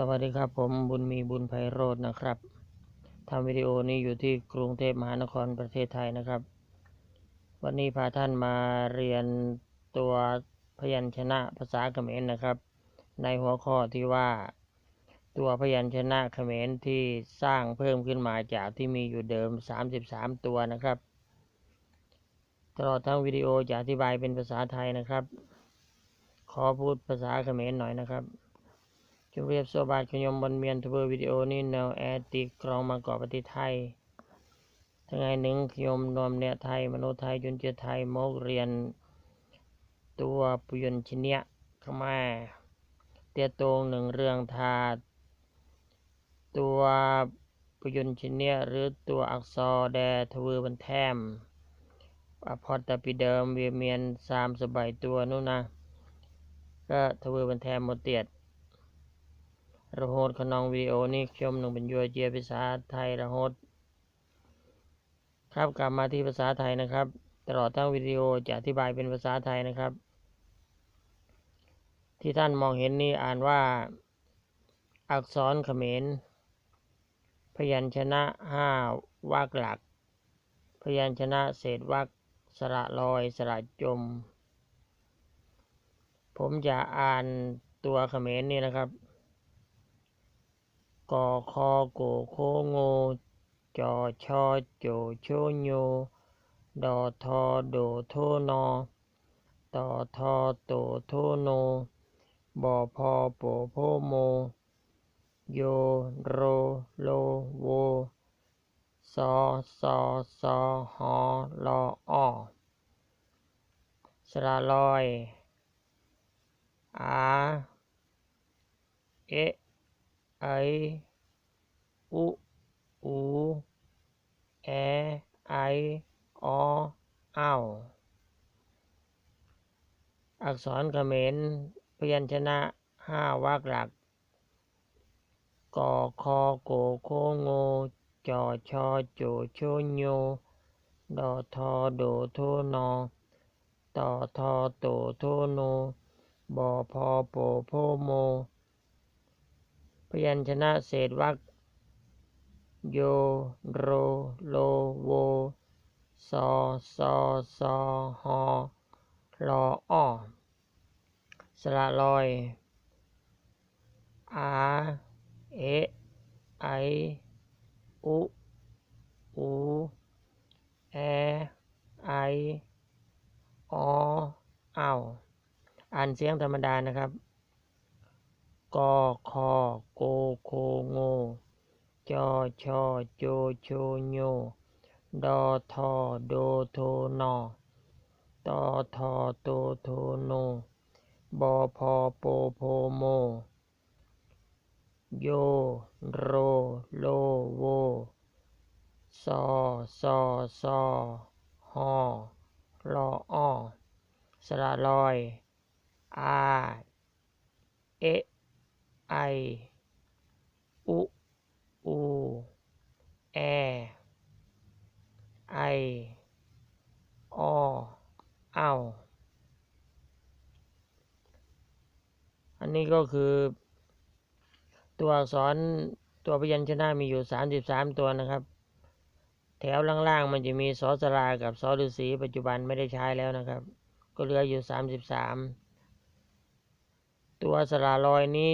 สวัสดีครับผมบุญมีบุญไพโรจน์นะครับทำวิดีโอนี้อยู่ที่กรุงเทพมหานครประเทศไทยนะครับ วันนี้พาท่านมาเรียนตัวพยัญชนะภาษาเขมรนะครับ ในหัวข้อที่ว่า ตัวพยัญชนะเขมรที่สร้างเพิ่มขึ้นมาจากที่มีอยู่เดิม 33 ตัวนะครับ ตลอดทั้งวิดีโอจะอธิบายเป็นภาษาไทยนะครับ ขอพูดภาษาเขมรหน่อยนะครับ คิวเรียบสบายขยมบนเมียนทเบวิดีโอนี้แนวแอดติกรองมาเกาะประเทศไทยทั้งไงหนึ่งขยมนอมเนี่ไทย มโนไทยจุนเจไทยโมกเรียน ตัวปุยนชเนียขมาเตียตรงหนึ่งเรื่องทาตัวปุยนชเนียหรือตัวอักษรแดทเวบันแทมอพอตปีเดิมเวียเมียนสามสบายตัวนู่นนะก็ทเวบันแทมหมดเตียด ระโหดขนองวิดีโอนี้ชมหนึ่งเป็นยัวเจียภาษาไทยระโหดครับกลับมาที่ภาษาไทยนะครับ ตลอดทั้งวิดีโอจะอธิบายเป็นภาษาไทยนะครับ ที่ท่านมองเห็นนี่อ่านว่า อักษรเขมร พยัญชนะห้าวากหลัก พยัญชนะเศษวากสระลอยสระจม ผมจะอ่านตัวเขมรนี่นะครับ กอคอโกโคโงจอชอโจโชโยดอทอโดโทนอต่อทอโตโทโนบอพอโปโพโม โยโรโลโวซอซอซอหอลอออสระลอยอาเอะไออุอูแอไอออ้าวอั กษรเขมรพยัญชนะห้าวรรคหลักกอคอโกโคโงจอชอโจโชโยดอทอโดโทนอต่อทอโตโทโนบอพอโปโพโม พยัญชนะเศษวรรคโยโรโลโวซอซอซอฮอรออ้อ สระลอยอาเอไออุอูแอไอออ้าวอ่านเสียงธรรมดานะครับ กอคอโกโคโงจอชอโจโชโยดอทอโดโทนอตอทอโตโทโน บอพอโปโพโม โย โร โล โวซอซอซอฮอรอออสระลอย อา เอ ไอ อุอูแอไอออ้าวอันนี้ ก็คือ ตัวอักษรตัวพยัญชนะมีอยู่ 33 ตัวนะครับ แถวล่างๆมันจะมีสอสรากับสอฤษีปัจจุบันไม่ได้ใช้แล้วนะครับ ก็เหลืออยู่ 33 ตัวสระลอยนี้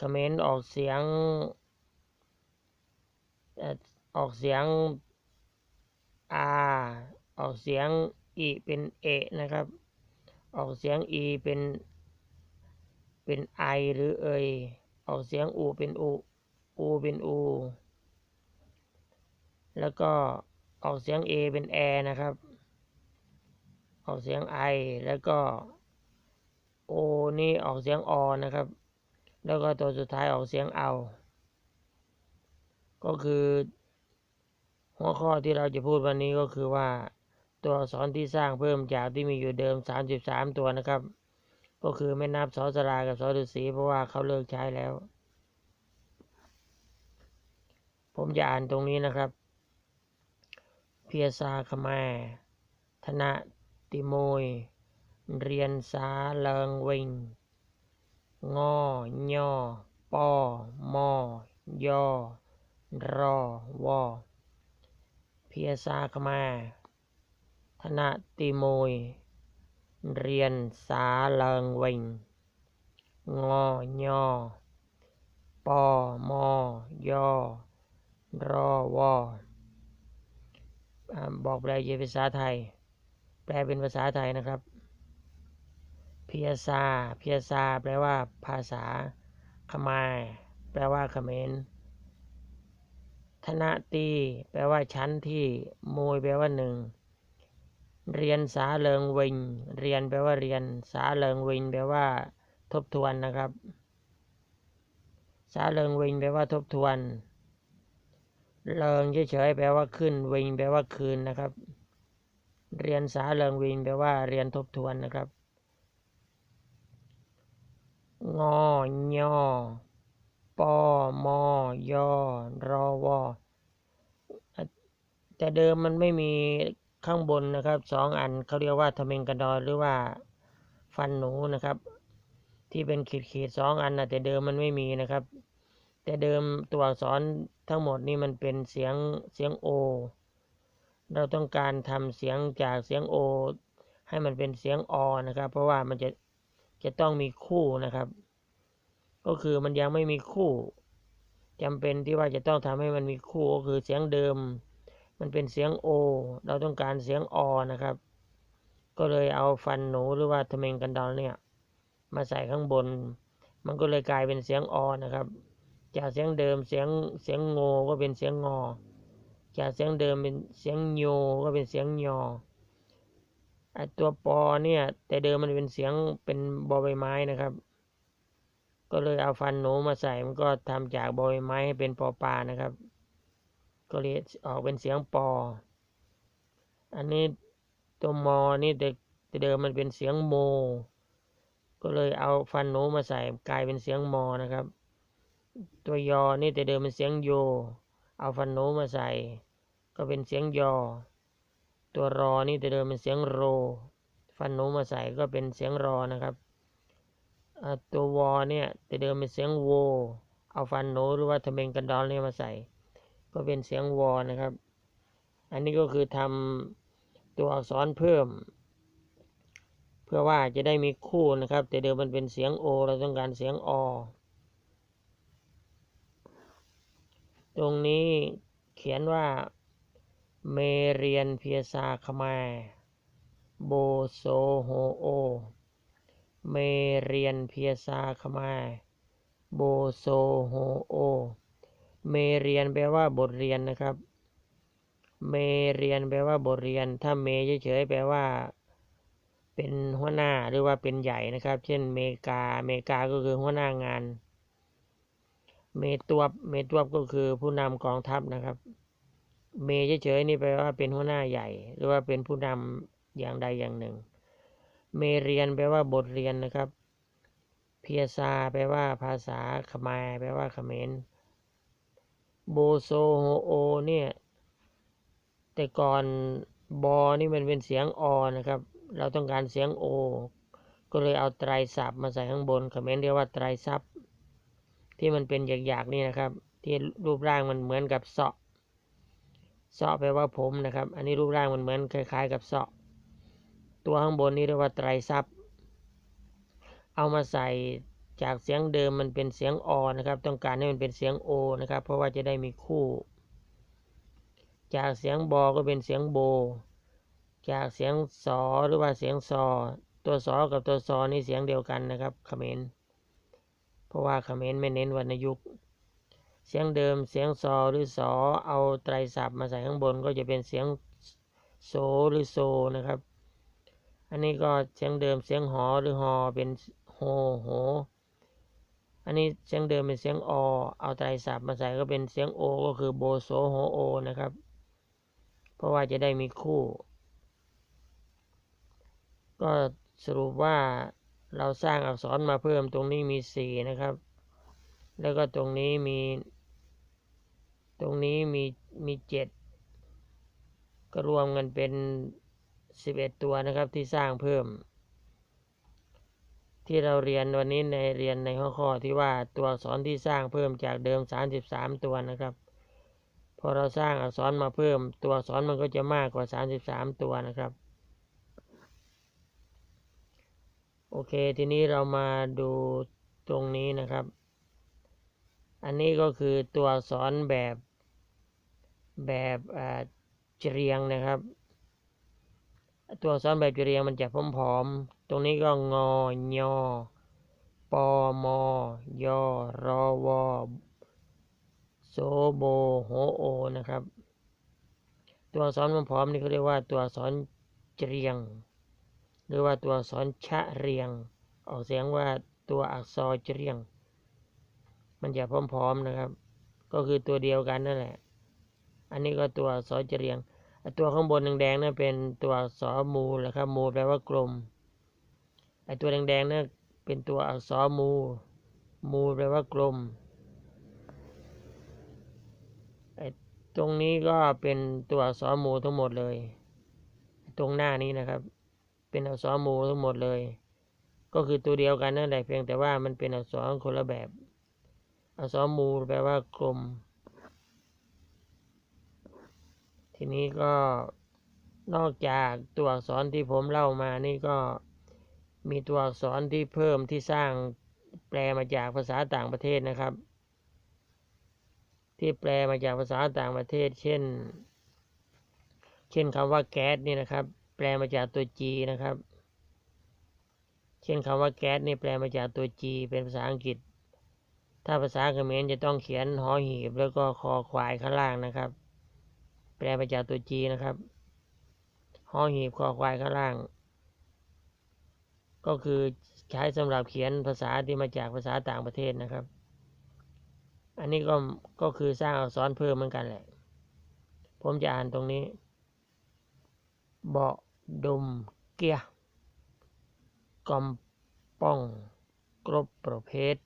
คอมเมนต์ออกเสียงออกเสียงอาออกเสียงอีเป็นเอนะครับ ออกเสียงอีเป็น เป็นไอหรือเอยออกเสียงอูเป็นอูอูเป็นอู แล้วก็ออกเสียงเอเป็นแอนะครับ ออกเสียงไอแล้วก็โอนี่ออกเสียงอนะครับ แล้วก็ตัวสุดท้ายออกเสียงเอา ก็คือ หัวข้อที่เราจะพูดวันนี้ก็คือว่าตัวอักษรที่สร้างเพิ่มจากที่มีอยู่เดิม 33 ตัวนะครับ ก็คือไม่นับสอสรากับสอฤษีเพราะว่าเขาเลิกใช้แล้ว ผมจะอ่านตรงนี้นะครับเพียซาขมาธนะติโมย เรียนสาเลิงวิงงอย่อปอมอยอรอวอเพียซาขมาธนติโมย เรียนสาเลิงเวงงอยอปอมอยอรอวอบอกแปลเป็นภาษาไทย แปลเป็นภาษาไทยนะครับ เพียซา เพียซา แปลว่าภาษาขมายแปลว่าเขมรธนตี แปลว่าชั้นที่มวยแปลว่าหนึ่ง เรียนสาเลิงวิงเรียนแปลว่าเรียน สาเลิงวิงแปลว่า ทบทวนนะครับ สาเลิงวิงแปลว่าทบทวนเลิงเฉยๆแปลว่าขึ้นวิงแปลว่าคืนนะครับ เรียนสาเลิงวิงแปลว่าเรียนทบทวนนะครับ งอยอปอมอยอรอวอแต่เดิมมันไม่มี ข้างบนนะครับสองอันเขาเรียกว่าทเมงกระดอนหรือว่าฟันหนูนะครับ ที่เป็นขีดขีดๆสองอันนะแต่เดิมมันไม่มีนะครับ แต่เดิมตัวอักษรทั้งหมดนี่มันเป็นเสียงเสียงโอเราต้องการทำเสียงจากเสียงโอให้มันเป็นเสียงอนะครับ เพราะว่ามันจะจะต้องมีคู่นะครับ ก็คือมันยังไม่มีคู่จำเป็นที่ว่าจะต้องทำให้มันมีคู่ก็คือเสียงเดิม มันเป็นเสียงโอ เราต้องการเสียงอนะครับ ก็เลยเอาฟันหนูหรือว่าทเมงกันดอนเนี่ย มาใส่ข้างบน มันก็เลยกลายเป็นเสียงอนะครับ จากเสียงเดิมเสียงเสียงโงก็เป็นเสียงงอ จากเสียงเดิมเป็นเสียงโยก็เป็นเสียงยอไอตัวปอเนี่ย แต่เดิมมันเป็นเสียงเป็นบอใบไม้นะครับ ก็เลยเอาฟันหนูมาใส่มันก็ทำจากบอใบไม้ให้เป็นปอปลานะครับ ก็เลยออกเป็นเสียงปอ อันนี้ตัวมอนี่แต่แต่เดิมมันเป็นเสียงโม ก็เลยเอาฟันหนูมาใส่กลายเป็นเสียงมอนะครับ ตัวยอนี่แต่เดิมเป็นเสียงโย เอาฟันหนูมาใส่ ก็เป็นเสียงยอ ตัวรอนี่แต่เดิมเป็นเสียงโร ฟันหนูมาใส่ก็เป็นเสียงรอนะครับตัววอเนี่ยแต่เดิมเป็นเสียงโว เอาฟันหนูหรือว่าทะเบงกันดอนเนี่ยมาใส่ ก็เป็นเสียงวอนะครับ อันนี้ก็คือทำตัวอักษรเพิ่ม เพื่อว่าจะได้มีคู่นะครับ แต่เดิมมันเป็นเสียงโอเราต้องการเสียงอตรงนี้เขียนว่าเมเรียนเพียซาขมาโบโซโฮโอ เมเรียนเพียซาขมาโบโซโฮโอ เมเรียนแปลว่าบทเรียนนะครับ เมเรียนแปลว่าบทเรียน ถ้าเมเฉยๆแปลว่า เป็นหัวหน้าหรือว่าเป็นใหญ่นะครับ เช่น เมกา เมกาก็คือหัวหน้างาน เมตัวบเมตัวบก็คือผู้นำกองทัพนะครับ เมเฉยๆนี่แปลว่าเป็นหัวหน้าใหญ่ หรือว่าเป็นผู้นำอย่างใดอย่างหนึ่ง เมเรียนแปลว่าบทเรียนนะครับ เพียซาแปลว่าภาษาขมายแปลว่าเขมร โบโซโฮโอเนี่ย แต่ก่อนบอนี่มันเป็นเสียงอนะครับ เราต้องการเสียงโอ ก็เลยเอาไตรศัพท์มาใส่ข้างบนคอมเขมรเรียกว่าไตรศัพท์ที่มันเป็นหยากๆนี่นะครับ ที่รูปร่างมันเหมือนกับเสาะเสาะแปลว่าผมนะครับ อันนี้รูปร่างมันเหมือนคล้าย ๆ กับเสาะตัวข้างบนนี้เรียกว่าไตรศัพท์เอามาใส่ จากเสียงเดิมมันเป็นเสียงอนะครับ ต้องการให้มันเป็นเสียงโอนะครับ เพราะว่าจะได้มีคู่ จากเสียงบอก็เป็นเสียงโบ จากเสียงสอหรือว่าเสียงซอตัวสอกับตัวซอนี่เสียงเดียวกันนะครับเขมรเพราะว่าเขมรไม่เน้นวรรณยุกต์เสียงเดิมเสียงซอหรือสอเอาไตรศัพท์มาใส่ข้างบนก็จะเป็นเสียงโสหรือโซนะครับ อันนี้ก็เสียงเดิมเสียงหอหรือฮอเป็นโฮโห อันนี้เสียงเดิมเป็นเสียงอ เอาไตรศัพท์มาใส่ก็เป็นเสียงโอ ก็คือโบโซโฮโอนะครับ เพราะว่าจะได้มีคู่ ก็สรุปว่าเราสร้างอักษรมาเพิ่มตรงนี้มีสี่นะครับ แล้วก็ตรงนี้มี ตรงนี้มีมีเจ็ดก็รวมกันเป็นสิบเอ็ดตัวนะครับที่สร้างเพิ่ม ที่เราเรียนวันนี้ในเรียนในข้อข้อที่ว่าตัวอักษรที่สร้างเพิ่มจากเดิม 33 ตัวนะครับ พอเราสร้างอักษรมาเพิ่ม ตัวอักษรมันก็จะมากกว่า 33 ตัวนะครับ โอเค ทีนี้เรามาดูตรงนี้นะครับ อันนี้ก็คือตัวอักษรแบบแบบเรียงนะครับ ตัวอักษรแบบเรียงมันจะผอมๆ ตรงนี้ก็งอยอปอมอยอรอวอโซโบโหโอนะครับ ตัวอักษรผอมๆนี่เขาเรียกว่าตัวอักษรเรียง หรือว่าตัวอักษรชะเรียง ออกเสียงว่าตัวอักษรเรียง มันจะพร้อมๆนะครับ ก็คือตัวเดียวกันนั่นแหละ อันนี้ก็ตัวอักษรเรียง ตัวข้างบนแดงๆนั่นเป็นตัวอักษรมูลนะครับ มูแปลว่ากลม อตัวแดงๆเนั่นเป็นตัวอักษรมู มูแปลว่ากลม ไอตรงนี้ก็เป็นตัวอักษรมูทั้งหมดเลย ตรงหน้านี้นะครับ เป็นอักษรมูทั้งหมดเลย ก็คือตัวเดียวกันนั่นแหละเพียงแต่ว่ามันเป็นอักษรคนละแบบ อักษรมูแปลว่ากลม ทีนี้ก็นอกจากตัวอักษรที่ผมเล่ามานี่ก็ มีตัวอักษรที่เพิ่มที่สร้างแปลมาจากภาษาต่างประเทศนะครับ ที่แปลมาจากภาษาต่างประเทศ เช่น เช่นคำว่าแก๊สนี่นะครับ แปลมาจากตัว G นะครับ เช่นคำว่าแก๊สนี่แปลมาจากตัว G เป็นภาษาอังกฤษ ถ้าภาษาเขมรจะต้องเขียนหอหีบ แล้วก็คอควายข้างล่างนะครับ แปลมาจากตัว G นะครับหอหีบคอควายข้างล่าง ก็คือใช้สำหรับเขียนภาษาที่มาจากภาษาต่างประเทศนะครับ อันนี้ก็ก็คือสร้างอักษรเพิ่มเหมือนกันแหละ ผมจะอ่านตรงนี้เบาดุมเกียกอมป้องกรบประเภท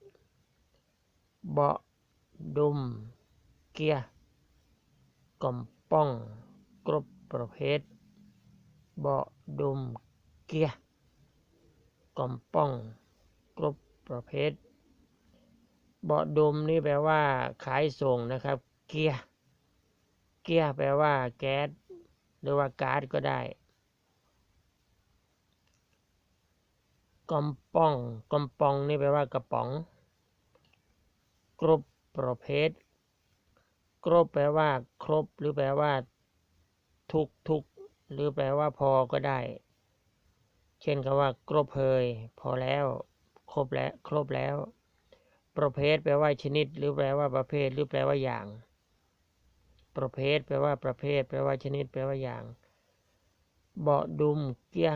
เบาดุมเกียกอมป้องกรบประเภทเบาดุมเกีย กอมป้องกรบประเภทเบาดุมนี่แปลว่า ขายส่งนะครับ เกียเกียแปลว่า แก๊สหรือว่าก๊าซก็ได้กอมป้องกอมปองนี่แปลว่ากระป๋อง กรบประเภท กรบแปลว่า ครบ หรือแปลว่า ทุกทุกหรือแปลว่าพอก็ได้ เช่นคำว่ากรบเพยพอแล้ว ครบแล้วครบแล้ว ประเภทแปลว่าชนิด หรือแปลว่าประเภท หรือแปลว่าอย่าง ประเภทแปลว่าประเภท แปลว่าชนิด แปลว่าอย่าง เบาดุมเกีย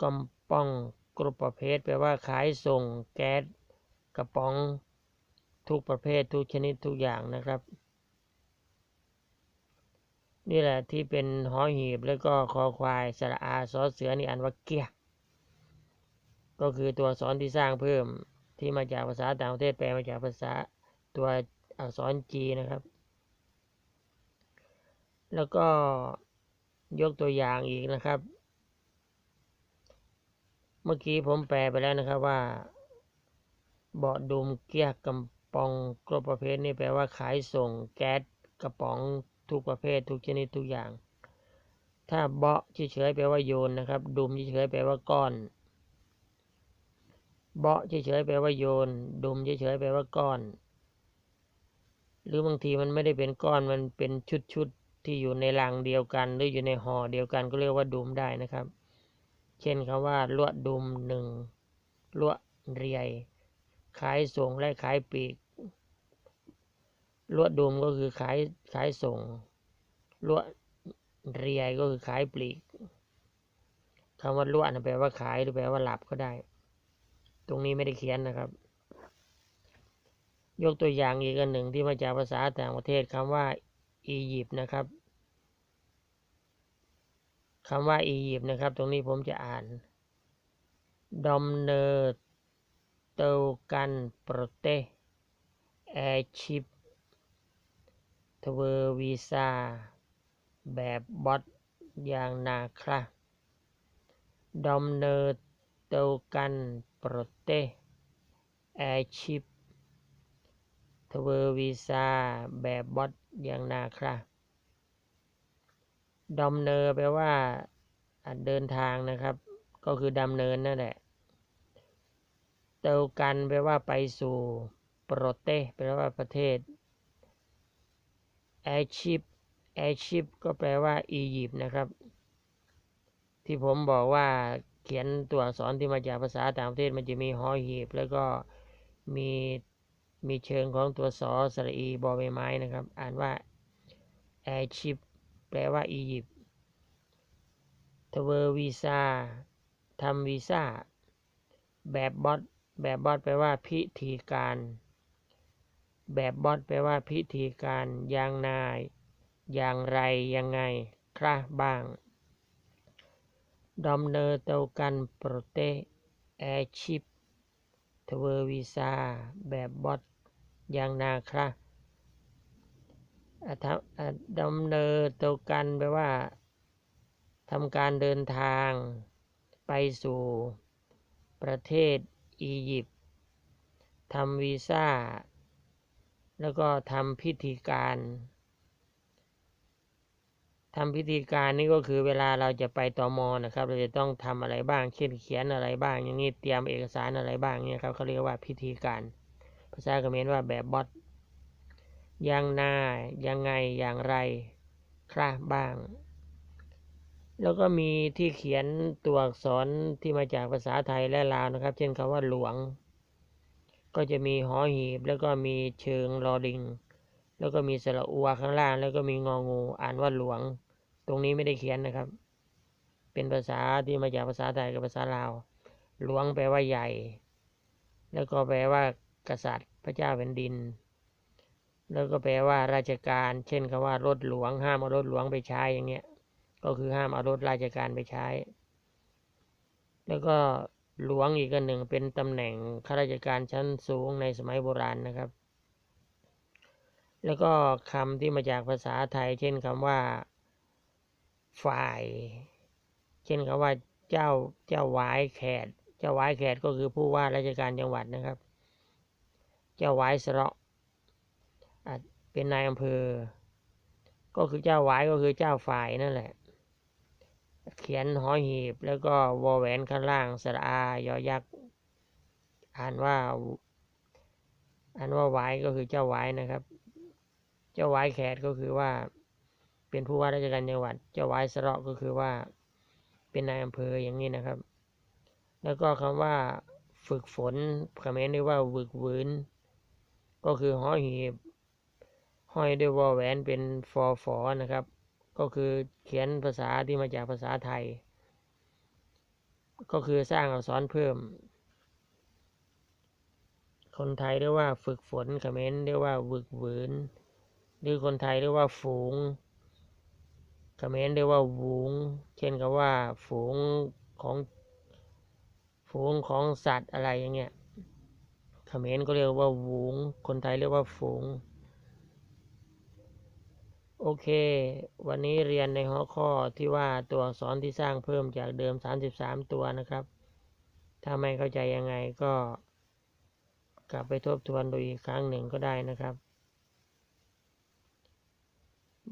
กอมป้องกรุปประเภท แปลว่าขายส่ง แก๊สกระป๋อง ทุกประเภท ทุกชนิดทุกอย่างนะครับ นี่แหละที่เป็นหอหีบแล้วก็คอควายสระอาซอเสือนี่อันว่าเกียก ก็คือตัวอักษรที่สร้างเพิ่มที่มาจากภาษาต่างประเทศแปลมาจากภาษาตัวอักษรจีนะครับ แล้วก็ยกตัวอย่างอีกนะครับ เมื่อกี้ผมแปลไปแล้วนะครับว่าเบาะดุมเกียกกำปองกรบประเภทนี่แปลว่าขายส่งแก๊สกระป๋องทุกประเภท ทุกชนิดทุกอย่าง ถ้าเบาะเฉยๆแปลว่าโยนนะครับ ดุมเฉยๆแปลว่าก้อน เบาะเฉยๆแปลว่าโยน ดุมเฉยๆแปลว่าก้อน หรือบางทีมันไม่ได้เป็นก้อนมันเป็นชุดๆที่อยู่ในลังเดียวกัน หรืออยู่ในห่อเดียวกันก็เรียกว่าดุมได้นะครับ เช่นคำว่าลวดดุมหนึ่งลวดเรียขายส่งและขายปีก ลวดดุมก็คือขายขายส่ง ลวดเรียก็คือขายปลีกคำว่าลวดแปลว่าขายหรือแปลว่าหลับก็ได้ ตรงนี้ไม่ได้เขียนนะครับ ยกตัวอย่างอีกอันหนึ่งที่มาจากภาษาต่างประเทศคำว่าอียิปต์นะครับคำว่าอียิปต์นะครับ ตรงนี้ผมจะอ่านดอมเนอร์เตกันโปรเตแอชิปทเวอร์วีซาแบบบอทอย่างนาคราดอมเนอร์เตกันโปรเตแอชิปทเวอร์วีซาแบบบอทอย่างนาคราดอมเนอร์แปลว่าอะเดินทางนะครับ ก็คือดำเนินนั่นแหละ เตากันแปลว่าไปสู่โปรเตแปลว่าประเทศแอชิปแอชิปก็แปลว่าอียิปต์นะครับ ที่ผมบอกว่า เขียนตัวอักษรที่มาจากภาษาต่างประเทศมันจะมีหอหีบ แล้วก็มีมีเชิงของตัวสอสระอีบอใบไม้นะครับ อ่านว่าแอชิปแปลว่าอียิปต์ทเวอร์วีซาทำวีซ่า แบบบอสแบบบอสแปลว่าพิธีการ แบบบอสแปลว่าพิธีการอย่างนาย อย่างไรยังไงคราบ้าง ดอมเนอร์เตากันโปรเตแอร์ชิปทเวอร์วีซาแบบบอสอย่างนาคราดอมเนอร์เตากันแปลว่าทำการเดินทางไปสู่ประเทศอียิปต์ทำวีซ่า แล้วก็ทำพิธีการ ทำพิธีการนี่ก็คือเวลาเราจะไปตอมอนะครับ เราจะต้องทำอะไรบ้างเช่นเขียนอะไรบ้าง อย่างนี้เตรียมเอกสารอะไรบ้างเนี่ยครับเขาเรียกว่าพิธีการ ภาษาเขมรว่าแบบบอสยังหน้ายังไงอย่างไรคราบ้าง แล้วก็มีที่เขียนตัวอักษรที่มาจากภาษาไทยและลาวนะครับ เช่นคำว่าหลวง ก็จะมีหอหีบ แล้วก็มีเชิงรอลิง แล้วก็มีสระอัวข้างล่าง แล้วก็มีงองูอ่านว่าหลวง ตรงนี้ไม่ได้เขียนนะครับ เป็นภาษาที่มาจากภาษาไทยกับภาษาลาวหลวงแปลว่าใหญ่ แล้วก็แปลว่า กษัตริย์พระเจ้าแผ่นดิน แล้วก็แปลว่าราชการ เช่นคำว่ารถหลวง ห้ามเอารถหลวงไปใช้อย่างเงี้ย ก็คือห้ามเอารถราชการไปใช้ แล้วก็หลวงอีกอันหนึ่งเป็นตำแหน่งข้าราชการชั้นสูงในสมัยโบราณนะครับ แล้วก็คำที่มาจากภาษาไทย เช่นคำว่า ฝ่าย เช่นคำว่าเจ้าเจ้าวายแขกเจ้าวายแขกก็คือผู้ว่าราชการจังหวัดนะครับ เจ้าวายสระเป็นนายอำเภอ ก็คือเจ้าวายก็คือเจ้าฝ่ายนั่นแหละ เขียนหอหีบแล้วก็วอแหวนข้างล่างสระอายอยักษ์อ่านว่าอ่านว่าวายก็คือเจ้าวายนะครับ เจ้าวายแขกก็คือว่า เป็นผู้ว่าราชการจังหวัดเจ้าวายสระก็คือว่าเป็นนายอำเภออย่างนี้นะครับ แล้วก็คำว่าฝึกฝนคำนี้เรียกว่าฝึกวืนก็คือห้อยหีบห้อยด้วยวอแหวนเป็นฟอฟอนะครับ ก็คือเขียนภาษาที่มาจากภาษาไทย ก็คือสร้างอักษรเพิ่ม คนไทยเรียกว่าฝึกฝนคำนี้เรียกว่าฝึกวืนหรือคนไทยเรียกว่าฝูง คำนี้เรียกว่าวูง เช่นกับว่า ฝูงของฝูงของสัตว์อะไรอย่างเงี้ยเขมรก็เรียกว่าวูง คนไทยเรียกว่าฝูง โอเค วันนี้เรียนในหัวข้อที่ว่าตัวอักษรที่สร้างเพิ่มจากเดิม 33 ตัวนะครับ ถ้าไม่เข้าใจยังไงก็กลับไปทบทวนดูอีกครั้งหนึ่งก็ได้นะครับ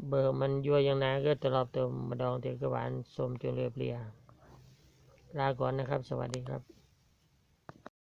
เบอร์มันยั่วยังนาก็ตลอบเติมมาดองเตียกหวานสมจนเรียบเรียลาก่อนนะครับ สวัสดีครับ